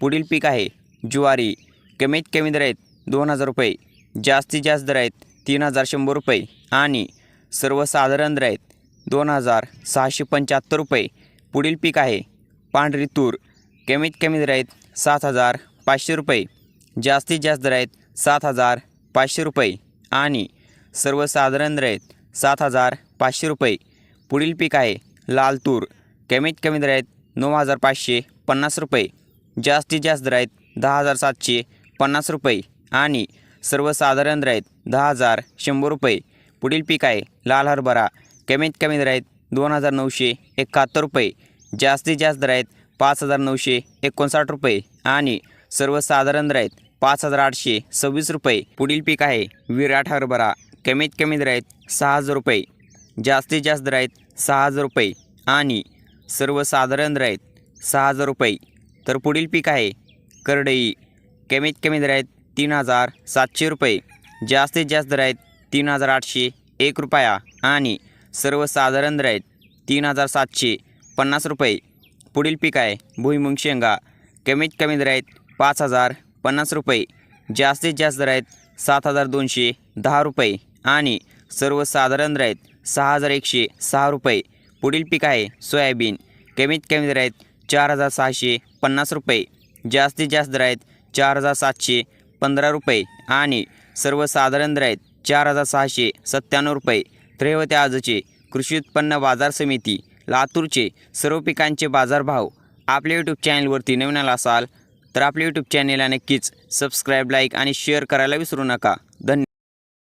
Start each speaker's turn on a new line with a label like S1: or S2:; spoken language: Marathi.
S1: पुढील पीक आहे. ज्वारी कमीत कमी दर आहेत दोन हजार रुपये जास्तीत जास्त दर आहेत तीन हजार शंभर रुपये आणि सर्वसाधारण दर आहेत दोन हजार सहाशे पंच्याहत्तर रुपये. पुढील पीक आहे. पांढरी तूर कमीत कमी दर आहेत सात हजार पाचशे रुपये जास्तीत जास्त दर आहेत सात हजार पाचशे रुपये आणि सर्वसाधारण दर आहेत सात हजार पाचशे रुपये. पुढील पीक आहे. लाल तूर कमीत कमी दर आहेत नऊ हजार पाचशे पन्नास रुपये. जास्तीत जास्त दर आहेत दहा हजार सातशे पन्नास रुपये आणि सर्वसाधारण दर आहेत दहा हजार शंभर रुपये. पुढील पीक आहे लाल हरभरा. कमीत कमी दर दोन हजार नऊशे एकाहत्तर रुपये. जास्तीत जास्त दर पाच हजार नऊशे एकोणसाठ रुपये आणि सर्वसाधारण दर आहेत पाच हजार आठशे सव्वीस रुपये. पुढील पीक आहे विराट हरभरा. कमीत कमी दर आहेत सहा हजार रुपये. जास्तीत जास्त दर सहा हजार रुपये आणि सर्वसाधारण दर आहेत सहा हजार रुपये. तर पुढील पीक आहे करडई. कमीत कमी दर आहेत तीन हजार सातशे रुपये. जास्तीत जास्त दर आहेत तीन हजार आठशे एक रुपया. आणि सर्वसाधारण दर आहेत तीन हजार सातशे पन्नास रुपये. पुढील पीक आहे भुईमुंग शेंगा. कमीत कमी दर आहेत पाच हजार पन्नास रुपये. जास्तीत जास्त दर आहेत सात हजार दोनशे दहा रुपये. आणि सर्वसाधारण दर आहेत सहा हजार एकशे सहा रुपये. पुढील पीक आहे सोयाबीन. कमीत कमी दर आहेत चार हजार सहाशे पन्नास रुपये. जास्तीत जास्त दर आहेत चार हजार सातशे पंधरा रुपये आणि सर्वसाधारण दर आहेत चार हजार सहाशे सत्त्याण्णव रुपये. त्रैवते आजचे कृषी उत्पन्न बाजार समिती लातूरचे सर्व पिकांचे बाजारभाव आपल्या यूट्यूब चॅनलवरती नवीन आला असाल तर आपल्या यूट्यूब चॅनेलला नक्कीच सबस्क्राईब लाईक आणि शेअर करायला विसरू नका.